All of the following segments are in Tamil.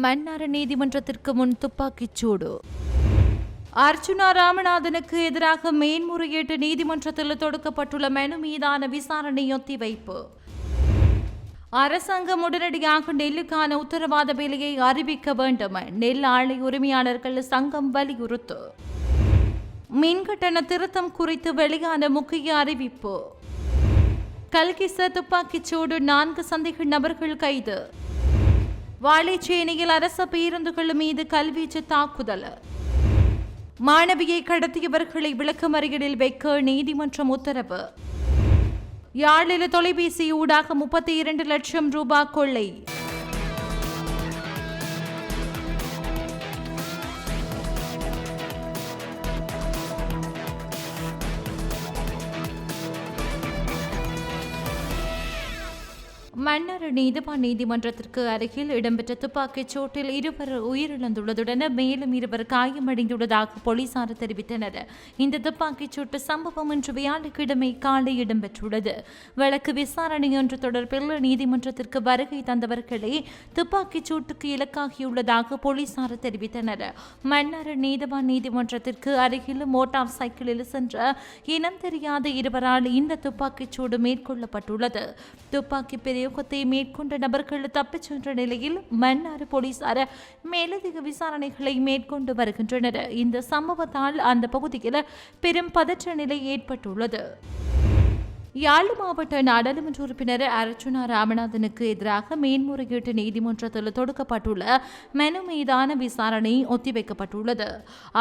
மன்னார நீதிமன்றத்திற்கு முன் துப்பாக்கிச் சூடு. அர்ச்சுனா ராமநாதனுக்கு எதிராக மேன்முறையீட்டு நீதிமன்றத்தில் தொடுக்கப்பட்டுள்ள மனு மீதான விசாரணை ஒத்திவைப்பு. அரசாங்கம் உடனடியாக நெல்லுக்கான உத்தரவாத விலையை அறிவிக்க வேண்டும் நெல் ஆலை உரிமையாளர்கள் சங்கம் வலியுறுத்து. மின்கட்டண திருத்தம் குறித்து வெளியான முக்கிய அறிவிப்பு. கல்கிச துப்பாக்கிச் சூடு நான்கு சந்தேக நபர்கள் கைது. வாழைச்சேனையில் அரச பேருந்துகள் மீது கல்வீச்சு தாக்குதல். மாணவியை கடத்தியவர்களை விளக்கமறியலில் வைக்க நீதிமன்றம் உத்தரவு. யாழில் தொலைபேசி ஊடாக முப்பத்தி இரண்டு லட்சம் ரூபாய் கொள்ளை. மன்னர் நீதிவான் நீதிமன்றத்திற்கு அருகில் இடம்பெற்ற துப்பாக்கிச் சூட்டில் இருவர் உயிரிழந்துள்ளதுடன் மேலும் இருவர் காயமடைந்துள்ளதாக போலீசார் தெரிவித்தனர். இந்த துப்பாக்கிச் சூட்டு சம்பவம் இன்று வியாழக்கிழமை காலை இடம்பெற்றுள்ளது. வழக்கு விசாரணை ஒன்று தொடர்பில் நீதிமன்றத்திற்கு வருகை தந்தவர்களே துப்பாக்கிச் சூட்டுக்கு இலக்காகியுள்ளதாக போலீசார் தெரிவித்தனர். மன்னர் நீதிவான் நீதிமன்றத்திற்கு அருகில் மோட்டார் சைக்கிளில் சென்ற இனம் தெரியாத இருவரால் இந்த துப்பாக்கிச் சூடு மேற்கொள்ளப்பட்டுள்ளது. துப்பாக்கி பிரயோகத்தை மேற்கொண்ட நபர்கள் தப்பிச் சென்ற நிலையில் மன்னார் போலீசார் மேலதிக விசாரணைகளை மேற்கொண்டு வருகின்றனர். இந்த சம்பவத்தால் அந்த பகுதியில் பெரும் பதற்ற நிலை ஏற்பட்டுள்ளது. யாழ் மாவட்ட நாடாளுமன்ற உறுப்பினர் அர்ச்சுனா ராமநாதனுக்கு எதிராக மேன்முறையீட்டு நீதிமன்றத்தில் தொடுக்கப்பட்டுள்ள மனு மீதான விசாரணை ஒத்திவைக்கப்பட்டுள்ளது.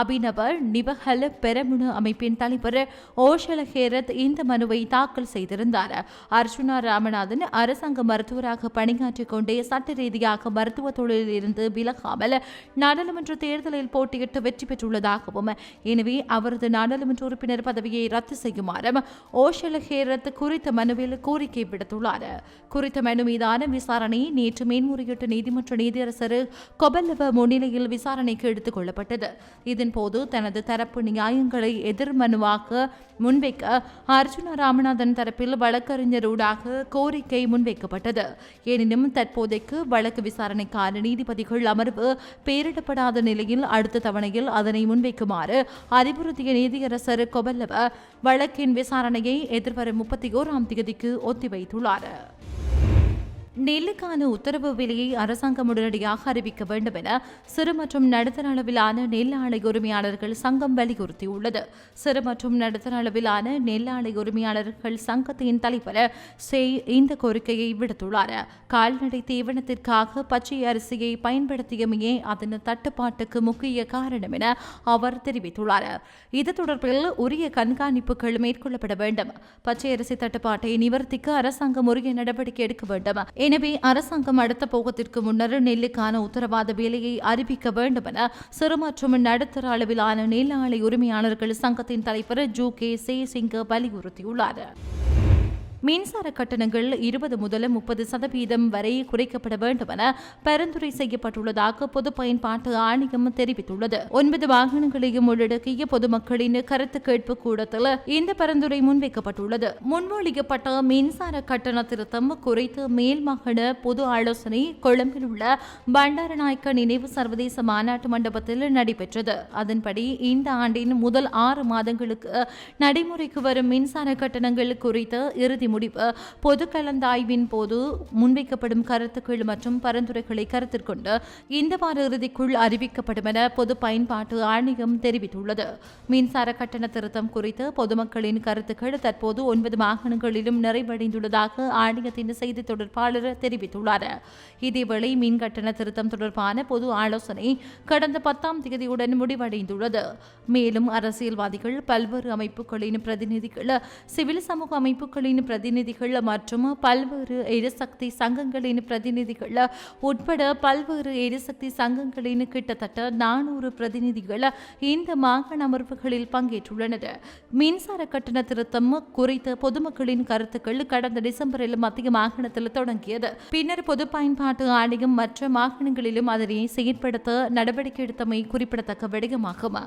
அபிநபர் நிபஹல் பெரமுனு அமைப்பின் தலைவர் ஓஷல ஹேரத் இந்த மனுவை தாக்கல் செய்திருந்தார். அர்ச்சுனா ராமநாதன் அரசாங்க மருத்துவராக பணியாற்றிக் கொண்டே சட்ட ரீதியாக மருத்துவ தொழிலில் இருந்து விலகாமல் நாடாளுமன்ற தேர்தலில் போட்டியிட்டு வெற்றி பெற்றுள்ளதாகவும் எனவே அவரது நாடாளுமன்ற உறுப்பினர் பதவியை ரத்து செய்யுமாறும் ஓஷல ஹேரத் குறித்த மனுவில் கோரிக்கை விடுத்துள்ளார். குறித்த மனு மீதான விசாரணை நேற்று மேன்முறையீட்டு நீதிமன்ற நீதியரசர் கொபல்லவ முன்னிலையில் விசாரணைக்கு எடுத்துக் கொள்ளப்பட்டது. இதன்போது தனது தரப்பு நியாயங்களை எதிர்மனுவாக முன்வைக்க அர்ஜுன ராமநாதன் தரப்பில் வழக்கறிஞரூடாக கோரிக்கை முன்வைக்கப்பட்டது. எனினும் தற்போதைக்கு வழக்கு விசாரணைக்கான நீதிபதிகள் அமர்வு பெயரிடப்படாத நிலையில் அடுத்த தவணையில் அதனை முன்வைக்குமாறு அறிவுறுத்திய நீதியரசர் கொபல்லவ வழக்கின் விசாரணையை எதிர்வரும் முப்பத்தி ஓராம் தேதிக்கு ஒத்திவைத்துள்ளார். நெல்லுக்கான உத்தரவு விலையை அரசாங்கம் உடனடியாக அறிவிக்க வேண்டும் என சிறு மற்றும் நடுத்தர அளவிலான நெல் ஆலை உரிமையாளர்கள் சங்கம் வலியுறுத்தியுள்ளது. சிறு மற்றும் நடுத்தர அளவிலான நெல் ஆலை உரிமையாளர்கள் சங்கத்தின் தலைவர் செய் இந்த கோரிக்கையை விடுத்துள்ளார். கால்நடை தீவனத்திற்காக பச்சை அரிசியை பயன்படுத்தியமையே அதன் தட்டுப்பாட்டுக்கு முக்கிய காரணம் என அவர் தெரிவித்துள்ளார். இது தொடர்பில் உரிய கண்காணிப்புகள் மேற்கொள்ளப்பட வேண்டும். பச்சை அரிசி தட்டுப்பாட்டை நிவர்த்திக்க அரசாங்கம் உரிய நடவடிக்கை எடுக்க வேண்டும் எனவே அரசாங்கம் அடுத்த போகத்திற்கு முன்னர் நெல்லுக்கான உத்தரவாத விலையை அறிவிக்க வேண்டும் என சிறு மற்றும் நடுத்தர அளவிலான நெல் ஆலை உரிமையாளர்கள் சங்கத்தின் தலைவர் ஜூ கே சே சிங்க வலியுறுத்தியுள்ளார். மின்சார கட்டணங்கள் இருபது முதல் முப்பது சதவீதம் வரை குறைக்கப்பட வேண்டும் என பரிந்துரை செய்யப்பட்டுள்ளதாக பொது பயன்பாட்டு ஆணையம் தெரிவித்துள்ளது. ஒன்பது வாகனங்களையும் உள்ளடக்கிய பொதுமக்களின் கருத்து கேட்பு கூடத்தில் இந்த பரிந்துரை முன்வைக்கப்பட்டுள்ளது. முன்மொழியப்பட்ட மின்சார கட்டண திருத்தம் குறித்து மேல் பொது ஆலோசனை கொழும்பில் உள்ள பண்டாரநாயக்க நினைவு சர்வதேச மாநாட்டு மண்டபத்தில் நடைபெற்றது. அதன்படி இந்த ஆண்டின் முதல் ஆறு மாதங்களுக்கு நடைமுறைக்கு வரும் மின்சார கட்டணங்கள் குறித்த இறுதி முடிவு பொது கலந்தாய்வின் போது முன்வைக்கப்படும் கருத்துக்கள் மற்றும் பரிந்துரைகளை கருத்தில் கொண்டு இந்த வார இறுதிக்குள் அறிவிக்கப்படும் என பொது பயன்பாட்டு ஆணையம் தெரிவித்துள்ளது. மின்சார கட்டண திருத்தம் குறித்து பொதுமக்களின் கருத்துக்கள் தற்போது ஒன்பது மாகாணங்களிலும் நிறைவடைந்துள்ளதாக ஆணையத்தின் செய்தி தொடர்பாளர் தெரிவித்துள்ளார். இதேவேளை மின் கட்டண திருத்தம் தொடர்பான பொது ஆலோசனை கடந்த பத்தாம் தேதியுடன் முடிவடைந்துள்ளது. மேலும் அரசியல்வாதிகள் பல்வேறு அமைப்புகளின் பிரதிநிதிகள் சிவில் சமூக அமைப்புகளின் பிரதிநிதிகள் மற்றும் பல்வேறு எரிசக்தி சங்கங்களின் பிரதிநிதிகள் உட்பட பல்வேறு எரிசக்தி சங்கங்களின் கிட்டத்தட்ட நானூறு பிரதிநிதிகள் இந்த மாகாண அமர்வுகளில் பங்கேற்றுள்ளனர். மின்சார கட்டண திருத்தம் குறித்த பொதுமக்களின் கருத்துக்கள் கடந்த டிசம்பரில் மத்திய மாகாணத்தில் தொடங்கியது. பின்னர் பொது பயன்பாட்டு ஆணையம் மற்ற மாகாணங்களிலும் அதனை செயற்படுத்த நடவடிக்கை எடுத்தமை குறிப்பிடத்தக்க விடயமாகும்.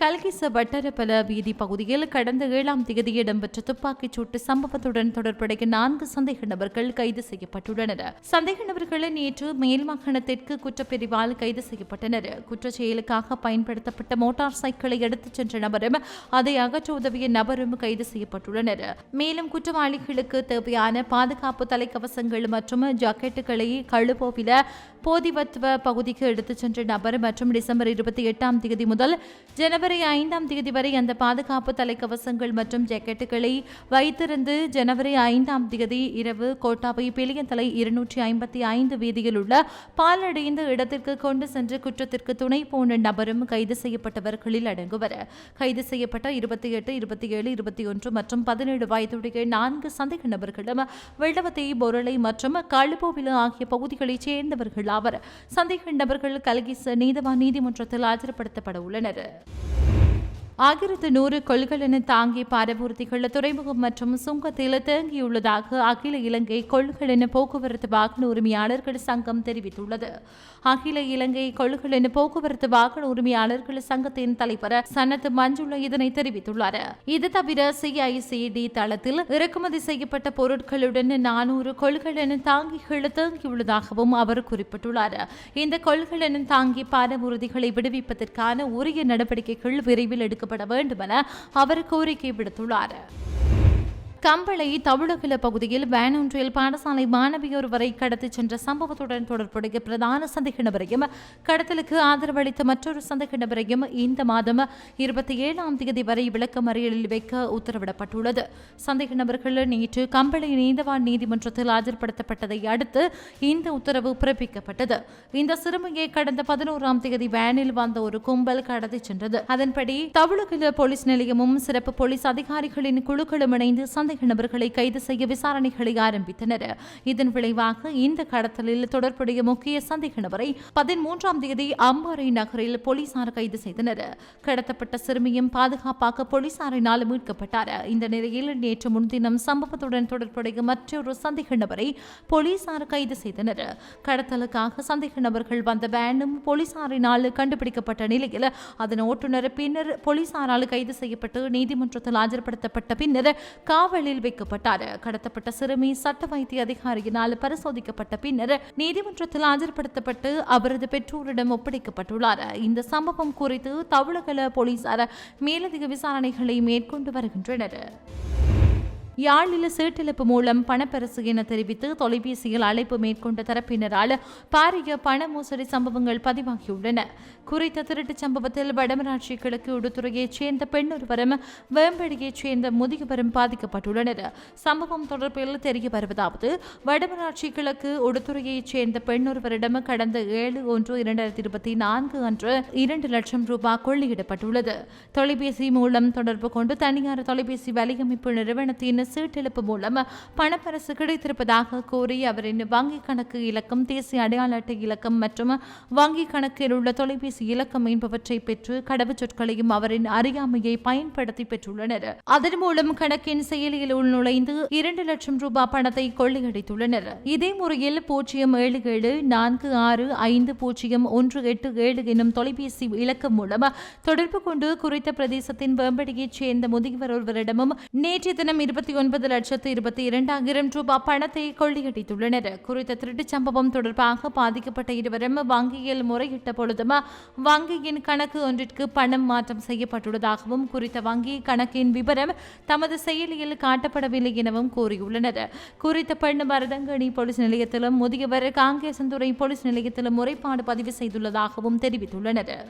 கல்கிச வட்டரப்பல வீதி பகுதியில் கடந்த ஏழாம் தேதி இடம்பெற்ற துப்பாக்கிச் சூட்டு சம்பவத்துடன் தொடர்புடைய நான்கு சந்தேக நபர்கள் கைது செய்யப்பட்டுள்ளனர். சந்தேக நபர்கள் நேற்று மேல்மாகாணத்திற்கு குற்றப்பிரிவால் கைது செய்யப்பட்டனர். குற்றச்செயலுக்காக பயன்படுத்தப்பட்ட மோட்டார் சைக்கிளை எடுத்துச் சென்ற நபரும் அதை அகற்ற உதவிய நபரும் கைது செய்யப்பட்டுள்ளனர். மேலும் குற்றவாளிகளுக்கு தேவையான பாதுகாப்பு தலைக்கவசங்கள் மற்றும் ஜாக்கெட்டுகளை கழுவோவில போதிவத்வ பகுதிக்கு எடுத்துச் சென்ற நபர் மற்றும் டிசம்பர் இருபத்தி எட்டாம் தேதி முதல் ஜனவரி ஐந்தாம் தேதி வரை அந்த பாதுகாப்பு தலைக்கவசங்கள் மற்றும் ஜாக்கெட்டுகளை வைத்திருந்து ஜனவரி ஐந்தாம் தேதி இரவு கோட்டாவை பிளியந்தலை இருநூற்றி ஐம்பத்தி ஐந்து வீதியில் உள்ள பாலடைந்த இடத்திற்கு கொண்டு சென்று குற்றத்திற்கு துணை போன நபரும் கைது செய்யப்பட்டவர்களில் அடங்குவர். கைது செய்யப்பட்ட இருபத்தி எட்டு இருபத்தி ஏழு இருபத்தி ஒன்று மற்றும் பதினேழு வயதுடைய நான்கு சந்தேக நபர்களும் வெள்ளவத்தை பொருளை மற்றும் கழுபோவில ஆகிய பகுதிகளைச் சேர்ந்தவர்கள் அவர் சந்தேக நபர்கள் கல்கிஸ் நீதவான் நீதிமன்றத்தில் ஆஜர்படுத்தப்பட உள்ளனர். ஆயிரத்து நூறு கொள்கலனை தாங்கி பாரபூர்த்திகள் துறைமுகம் மற்றும் சுங்கத்தில் தேங்கியுள்ளதாக அகில இலங்கை கொள்கலன போக்குவரத்து வாகன உரிமையாளர்கள் சங்கம் தெரிவித்துள்ளது. அகில இலங்கை கொள்கலன போக்குவரத்து வாகன உரிமையாளர்கள் சங்கத்தின் தலைவர் சனத் மஞ்சுள இதனை தெரிவித்துள்ளார். இது தவிர சிஐசிடி தளத்தில் இறக்குமதி செய்யப்பட்ட பொருட்களுடன் நானூறு கொள்கலன தாங்கிகள் தேங்கியுள்ளதாகவும் அவர் குறிப்பிட்டுள்ளார். இந்த கொள்கலன தாங்கி பாரபூர்த்திகளை விடுவிப்பதற்கான உரிய நடவடிக்கைகள் விரைவில் எடுக்க எடுக்கப்பட வேண்டும் என அவர் கோரிக்கை விடுத்துள்ளார். கம்பளை தமிழகில பகுதியில் வேன் ஒன்றில் பாடசாலை மாணவியொருவரை கடத்திச் சென்ற சம்பவத்துடன் தொடர்புடைய பிரதான சந்தேக நபரையும் கடத்தலுக்கு ஆதரவளித்த மற்றொரு சந்தேக நபரையும் இந்த மாதம் இருபத்தி ஏழாம் தேதி வரை விளக்கமறியலில் வைக்க உத்தரவிடப்பட்டுள்ளது. சந்தேக நபர்கள் நேற்று கம்பளை நீதவான் நீதிமன்றத்தில் ஆஜர்படுத்தப்பட்டதை அடுத்து இந்த உத்தரவு பிறப்பிக்கப்பட்டது. இந்த சிறுமியை கடந்த பதினோராம் தேதி வேனில் வந்த ஒரு கும்பல் கடத்திச் சென்றது. அதன்படி தமிழகில போலீஸ் நிலையமும் சிறப்பு போலீஸ் அதிகாரிகளின் குழுக்களும் இணைந்து சந்தேக சந்தேக நபர்களை கைது செய்ய விசாரணைகளை ஆரம்பித்தனர். இதன் விளைவாக இந்த கடத்தலில் தொடர்புடைய முக்கிய சந்தேக நபரை பதிமூன்றாம் தேதி அம்பாறை நகரில் போலீசார் கைது செய்தனர். கடத்தப்பட்ட சிறுமியும் பாதுகாப்பாக போலீசாரினால் மீட்கப்பட்டார். இந்த நிலையில் நேற்று முன்தினம் சம்பவத்துடன் தொடர்புடைய மற்றொரு சந்தேக நபரை போலீசார் கைது செய்தனர். கடத்தலுக்காக சந்தேக நபர்கள் வந்த வேனும் போலீசாரினால் கண்டுபிடிக்கப்பட்ட நிலையில் அதன் ஓட்டுநர் பின்னர் போலீசாரால் கைது செய்யப்பட்டு நீதிமன்றத்தில் ஆஜர்படுத்தப்பட்ட பின்னர் காவல் காவலில் வைக்கப்பட்டார். கடத்தப்பட்ட சிறுமி சட்ட வைத்திய அதிகாரியினால் பரிசோதிக்கப்பட்ட பின்னர் நீதிமன்றத்தில் ஆஜர்படுத்தப்பட்டு அவரது பெற்றோரிடம் ஒப்படைக்கப்பட்டுள்ளார். இந்த சம்பவம் குறித்து தமிழக போலீசார் மேலதிக விசாரணைகளை மேற்கொண்டு வருகின்றனர். யாழில் சீட்டிழப்பு மூலம் பணப்பரிசு என தெரிவித்து தொலைபேசியில் அழைப்பு மேற்கொண்ட தரப்பினரால் பாரிய பண மோசடி சம்பவங்கள் பதிவாகியுள்ளன. குறித்த திருட்டுச் சம்பவத்தில் வடமராட்சி கிழக்கு உடுத்துறையைச் சேர்ந்த பெண்ணொருவரும் வேம்படியைச் சேர்ந்த முதியவரும் பாதிக்கப்பட்டுள்ளனர். சம்பவம் தொடர்பில் தெரிய வருவதாவது வடமராட்சி கிழக்கு உடுத்துறையைச் சேர்ந்த பெண்ணொருவரிடம் கடந்த ஏழு ஒன்று இரண்டாயிரத்தி இருபத்தி நான்கு அன்று இரண்டு லட்சம் ரூபாய் கொள்ளையிடப்பட்டுள்ளது. தொலைபேசி மூலம் தொடர்பு கொண்டு தனியார் தொலைபேசி வலையமைப்பு நிறுவனத்தின் சீட்டெழுப்பு மூலம் பணப்பரசு கிடைத்திருப்பதாக கூறி அவரின் வங்கிக் கணக்கு இலக்கம் தேசிய அடையாள அட்டை இலக்கம் மற்றும் வங்கிக் கணக்கில் உள்ள தொலைபேசி இலக்கம் என்பவற்றை பெற்று கடவுச்சொற்களையும் அவரின் அறியாமையை பயன்படுத்தி பெற்றுள்ளனர். அதன் மூலம் கணக்கின் செயலியில் உள்நுழைந்து இரண்டு லட்சம் ரூபாய் பணத்தை கொள்ளையடித்துள்ளனர். இதே முறையில் பூஜ்ஜியம் ஏழு ஏழு நான்கு ஆறு ஐந்து பூஜ்ஜியம் ஒன்று எட்டு ஏழு எனும் தொலைபேசி இலக்கம் மூலம் தொடர்பு கொண்டு குறித்த பிரதேசத்தின் வேம்படியைச் சேர்ந்த முதியவர் ஒருவரிடமும் நேற்றைய தினம் இருபத்தி ஒன்பது லட்சத்து இருபத்தி இரண்டாயிரம் ரூபாய் பணத்தை கொள்ளையடித்துள்ளனர். குறித்த திருட்டுச் சம்பவம் தொடர்பாக பாதிக்கப்பட்ட இருவரும் வங்கியில் முறையிட்ட பொழுதும் வங்கியின் கணக்கு ஒன்றிற்கு பணம் மாற்றம் செய்யப்பட்டுள்ளதாகவும் குறித்த வங்கி கணக்கின் விவரம் தமது செயலியில் காட்டப்படவில்லை எனவும் கூறியுள்ளனர். குறித்த பெண் மருதங்கணி போலீஸ் நிலையத்திலும் முதியவர் காங்கேசந்துறை போலீஸ் நிலையத்திலும் முறைப்பாடு பதிவு செய்துள்ளதாகவும் தெரிவித்துள்ளனர்.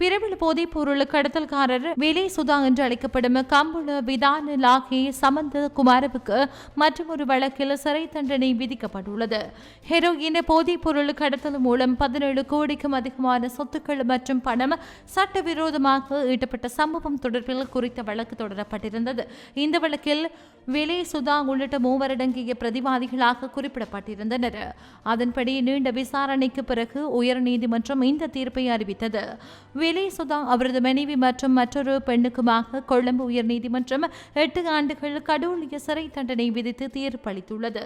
பிரபல போதைப் பொருள் கடத்தல்காரர் விலை சுதா என்று அழைக்கப்படும் கம்புள விதான லாகி சமந்த குமாரவுக்கு மற்றொரு வழக்கில் சிறை தண்டனை விதிக்கப்பட்டுள்ளது. ஹெரோயின் போதைப் பொருள் கடத்தல் மூலம் பதினேழு கோடிக்கும் அதிகமான சொத்துக்கள் மற்றும் பணம் சட்டவிரோதமாக ஈட்டப்பட்ட சம்பவம் தொடர்பில் குறித்த வழக்கு தொடரப்பட்டிருந்தது. இந்த வழக்கில் விலை சுதா உள்ளிட்ட மூவரடங்கிய பிரதிவாதிகளாக குறிப்பிடப்பட்டிருந்தனர். அதன்படி நீண்ட விசாரணைக்கு பிறகு உயர்நீதிமன்றம் இந்த தீர்ப்பை அறிவித்தது. விலை சுதா அவரது மனைவி மற்றும் மற்றொரு பெண்ணுக்குமாக கொழும்பு உயர்நீதிமன்றம் எட்டு ஆண்டுகள் கடூழிய சிறை தண்டனை விதித்து தீர்ப்பளித்துள்ளது.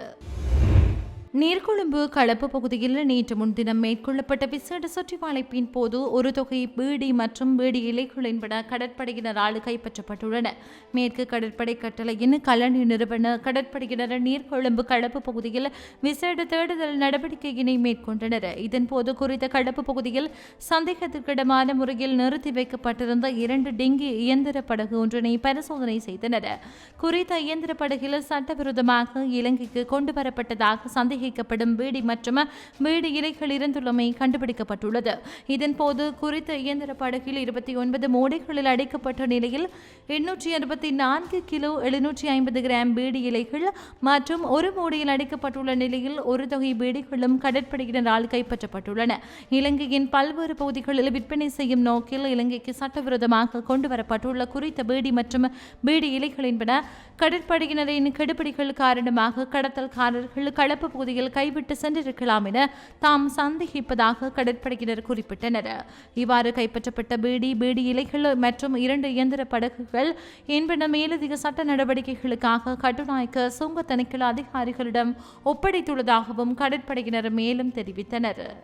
நீர்கொழும்பு களப்பு பகுதியில் நேற்று முன்தினம் மேற்கொள்ளப்பட்ட விசேட சுற்றிவளைப்பின் போது ஒரு தொகை பீடி மற்றும் பீடி இலைகள் என்பன கடற்படையினரால் கைப்பற்றப்பட்டுள்ளன. மேற்கு கடற்படை கட்டளையின் கலனி நிறுவன கடற்படையினர் நீர்கொழும்பு களப்பு பகுதியில் விசேட தேடுதல் நடவடிக்கையினை மேற்கொண்டனர். இதன்போது குறித்த களப்பு பகுதியில் சந்தேகத்திற்கிடமான முறையில் நிறுத்தி வைக்கப்பட்டிருந்த இரண்டு டெங்கி இயந்திர படகு ஒன்றினை பரிசோதனை செய்தனர். குறித்த இயந்திர படகில் சட்டவிரோதமாக இலங்கைக்கு கொண்டு வரப்பட்டதாக சந்தேக சந்தேகிக்கப்படும் பீடி மற்றும் பீடி இலைகள் இருந்துள்ளமை கண்டுபிடிக்கப்பட்டுள்ளது. இதன்போது குறித்த இயந்திர படகில் இருபத்தி ஒன்பது மூடைகளில் அடைக்கப்பட்ட நிலையில் எண்ணூற்றி அறுபத்தி நான்கு கிலோ எழுநூற்றி ஐம்பது கிராம் பீடி இலைகள் மற்றும் ஒரு மூடையில் அடைக்கப்பட்டுள்ள நிலையில் ஒரு தொகை பீடிகளும் கடற்படையினரால் கைப்பற்றப்பட்டுள்ளன. இலங்கையின் பல்வேறு பகுதிகளில் விற்பனை செய்யும் நோக்கில் இலங்கைக்கு சட்டவிரோதமாக கொண்டுவரப்பட்டுள்ள குறித்த பீடி மற்றும் பீடி இலைகள் என்பன கடற்படையினரின் கெடுபிடிகள் காரணமாக கடத்தல்காரர்கள் களப்பு பகுதியில் கைவிட்டு சென்றிருக்கலாம் என தாம் சந்தேகிப்பதாக கடற்படையினர் குறிப்பிட்டனர். இவ்வாறு கைப்பற்றப்பட்ட பீடி பீடி இலைகள் மற்றும் இரண்டு இயந்திர படகுகள் என்பன மேலதிக சட்ட நடவடிக்கைகளுக்காக கட்டுநாயக்க சுங்க தணிக்கை அதிகாரிகளிடம் ஒப்படைத்துள்ளதாகவும் கடற்படையினர் மேலும் தெரிவித்தனர்.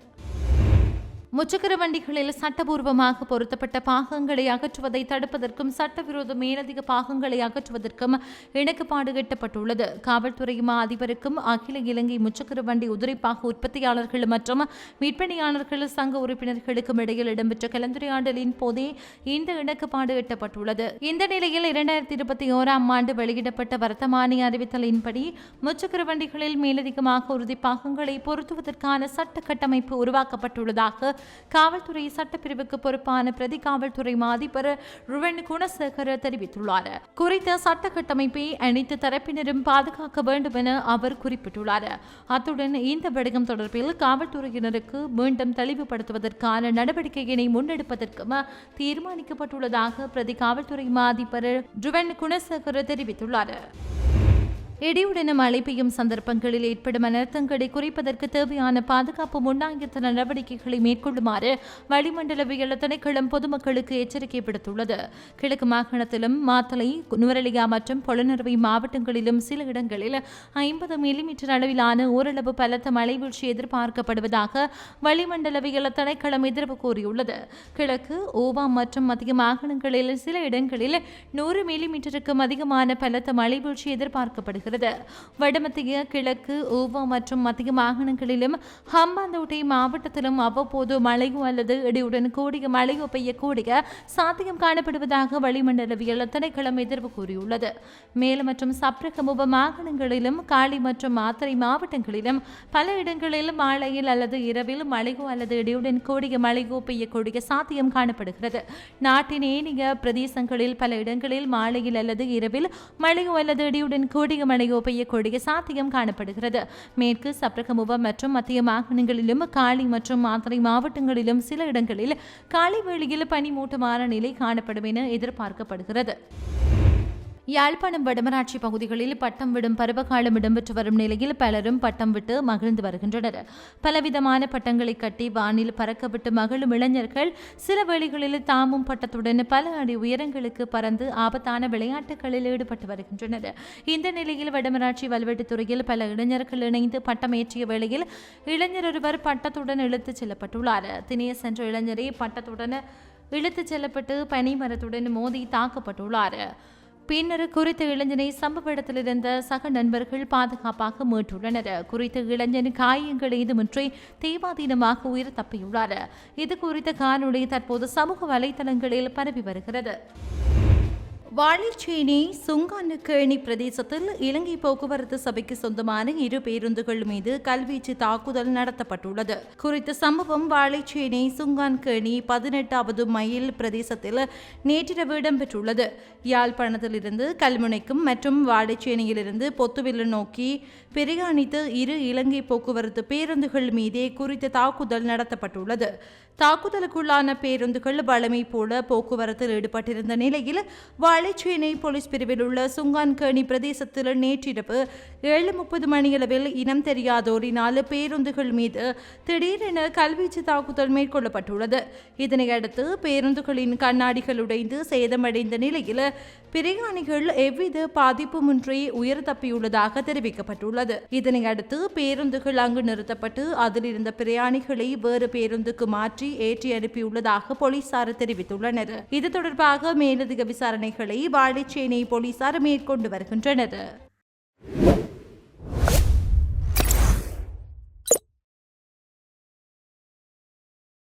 முச்சக்கர வண்டிகளில் சட்டபூர்வமாக பொருத்தப்பட்ட பாகங்களை அகற்றுவதை தடுப்பதற்கும் சட்டவிரோத மேலதிக பாகங்களை அகற்றுவதற்கும் இணக்கப்பாடு எட்டப்பட்டுள்ளது. காவல்துறையும் அதிபருக்கும் அகில இலங்கை முச்சக்கர வண்டி உதிரிப்பாக உற்பத்தியாளர்கள் மற்றும் விற்பனையாளர்கள் சங்க உறுப்பினர்களுக்கும் இடையில் இடம்பெற்ற கலந்துரையாடலின் போதே இந்த இணக்கப்பாடு எட்டப்பட்டுள்ளது. இந்த நிலையில் இரண்டாயிரத்தி இருபத்தி ஓராம் ஆண்டு வெளியிடப்பட்ட வர்த்தமானி அறிவித்தலின்படி முச்சக்கர வண்டிகளில் மேலதிகமாக உறுதி பாகங்களை பொருத்துவதற்கான சட்ட கட்டமைப்பு உருவாக்கப்பட்டுள்ளதாக காவல்துறை சட்டப்பிரிவுக்கு பொறுப்பான பிரதி காவல்துறை மாதிபர் ருவன் குணசேகர தெரிவித்துள்ளார். குறித்த சட்ட கட்டமைப்பை அனைத்து தரப்பினரும் பாதுகாக்க வேண்டும் என அவர் குறிப்பிட்டுள்ளார். அத்துடன் இந்த விடயம் தொடர்பில் காவல்துறையினருக்கு மீண்டும் தெளிவுபடுத்துவதற்கான நடவடிக்கையினை முன்னெடுப்பதற்கும் தீர்மானிக்கப்பட்டுள்ளதாக பிரதி காவல்துறை மாதிபர் ருவன் குணசேகர தெரிவித்துள்ளார். இடியுடன மழை பெய்யும் சந்தர்ப்பங்களில் ஏற்படும் அனர்த்தங்களை குறைப்பதற்கு தேவையான பாதுகாப்பு முன்னாயத்த நடவடிக்கைகளை மேற்கொள்ளுமாறு வளிமண்டலவியல் திணைக்களம் பொதுமக்களுக்கு எச்சரிக்கை விடுத்துள்ளது. கிழக்கு மாகாணத்திலும் மாத்தளை நுவரலியா மற்றும் பொலனறுவை மாவட்டங்களிலும் சில இடங்களில் ஐம்பது மில்லிமீட்டர் அளவிலான ஓரளவு பலத்த மழை வீழ்ச்சி எதிர்பார்க்கப்படுவதாக வளிமண்டலவியல் திணைக்களம் எதிர்ப்பு கூறியுள்ளது. கிழக்கு ஓவா மற்றும் மத்திய மாகாணங்களில் சில இடங்களில் நூறு மில்லிமீட்டருக்கும் அதிகமான பலத்த மழை வீழ்ச்சி எதிர்பார்க்கப்படுகிறது. வருகிறது. வடமத்திய கிழக்கு ஓவா மற்றும் மத்திய மாகாணங்களிலும் ஹம்பாந்தோட்டை மாவட்டத்திலும் அவ்வப்போது மழையோ அல்லது இடியுடன் கூடிய மழையோ பெய்யக்கூடிய சாத்தியம் காணப்படுவதாக வளிமண்டலவியல் திணைக்களம் எதிர்வு கூறியுள்ளது. மேலும் மற்றும் சப்ரகமுப மாகாணங்களிலும் காளி மற்றும் மாத்தறை மாவட்டங்களிலும் பல இடங்களில் மாலையில் அல்லது இரவில் மழையோ அல்லது இடியுடன் கூடிய மழையோ பெய்யக்கூடிய சாத்தியம் காணப்படுகிறது. நாட்டின் ஏனைய பிரதேசங்களில் பல இடங்களில் மாலையில் அல்லது இரவில் மழையோ அல்லது இடியுடன் கூடிய மழையோ பெய்யக்கூடிய சாத்தியம் காணப்படுகிறது. மேற்கு சப்ரகமுவ மற்றும் மத்திய மாகாணங்களிலும் காளி மற்றும் மாத்தறை மாவட்டங்களிலும் சில இடங்களில் காலை வேளையில் பனிமூட்டமான நிலை காணப்படும் என எதிர்பார்க்கப்படுகிறது. யாழ்ப்பாணம் வடமராட்சி பகுதிகளில் பட்டம் விடும் பருவகாலம் இடம்பெற்று வரும் நிலையில் பலரும் பட்டம் விட்டு மகிழ்ந்து வருகின்றனர். பலவிதமான பட்டங்களை கட்டி வானில் பறக்கவிட்டு மகிழும் இளைஞர்கள் சில வேளைகளில் தாமும் பட்டத்துடன் பல அடி உயரங்களுக்கு பறந்து ஆபத்தான விளையாட்டுகளில் ஈடுபட்டு வருகின்றனர். இந்த நிலையில் வடமராட்சி வல்வெட்டித்துறையில் பல இளைஞர்கள் இணைந்து பட்டம் ஏற்றிய வேளையில் இளைஞர் ஒருவர் பட்டத்துடன் இழுத்துச் செல்லப்பட்டுள்ளார். திணைய சென்ற இளைஞரே பட்டத்துடன் இழுத்துச் செல்லப்பட்டு பனிமரத்துடன் மோதி தாக்கப்பட்டுள்ளார். பின்னர் குறித்த இளைஞனை சம்பவ இடத்தில் இருந்த சக நண்பர்கள் பாதுகாப்பாக மீட்டுள்ளனர். குறித்த இளைஞன் காயங்கள் ஏதுமின்றி தேவாதீனமாக உயிர் தப்பியுள்ளார். இது குறித்த காணொளி தற்போது சமூக வலைதளங்களில் பரவி வருகிறது. வாழைச்சேனை சுங்கானுக்கேணி பிரதேசத்தில் இலங்கை போக்குவரத்து சபைக்கு சொந்தமான இரு பேருந்துகள் மீது கல்வீச்சு தாக்குதல் நடத்தப்பட்டுள்ளது. குறித்த சம்பவம் வாழைச்சேனை சுங்கான்கேணி பதினெட்டாவது மைல் பிரதேசத்தில் நேற்றிரவு இடம்பெற்றுள்ளது. யாழ்ப்பாணத்திலிருந்து கல்முனைக்கும் மற்றும் வாழைச்சேனையிலிருந்து பொத்துவில்லு நோக்கி பிரயாணித்த இரு இலங்கை போக்குவரத்து பேருந்துகள் மீதே குறித்த தாக்குதல் நடத்தப்பட்டுள்ளது. தாக்குதலுக்குள்ளான பேருந்துகள் வளமை போல போக்குவரத்தில் ஈடுபட்டிருந்த நிலையில் வாழைச்சேனை போலீஸ் பிரிவில் உள்ள சுங்கான்கேணி பிரதேசத்தில் நேற்றிரவு ஏழு முப்பது மணியளவில் இனம் தெரியாதோரினால் பேருந்துகள் மீது திடீரென கல்வீச்சு தாக்குதல் மேற்கொள்ளப்பட்டுள்ளது. இதனையடுத்து பேருந்துகளின் கண்ணாடிகள் உடைந்து சேதமடைந்த நிலையில் பிரயாணிகள் எவ்வித பாதிப்புமின்றி உயிர் தப்பியுள்ளதாக தெரிவிக்கப்பட்டுள்ளது. இதனையடுத்து பேருந்துகள் அங்கு நிறுத்தப்பட்டு அதில் இருந்த பிரயாணிகளை வேறு பேருந்துக்கு மாற்றி ஏற்றி அனுப்பியுள்ளதாக போலீசார் தெரிவித்துள்ளனர். இது தொடர்பாக மேலதிக விசாரணைகளை வாழைச்சேனை போலீசார் மேற்கொண்டு வருகின்றனர்.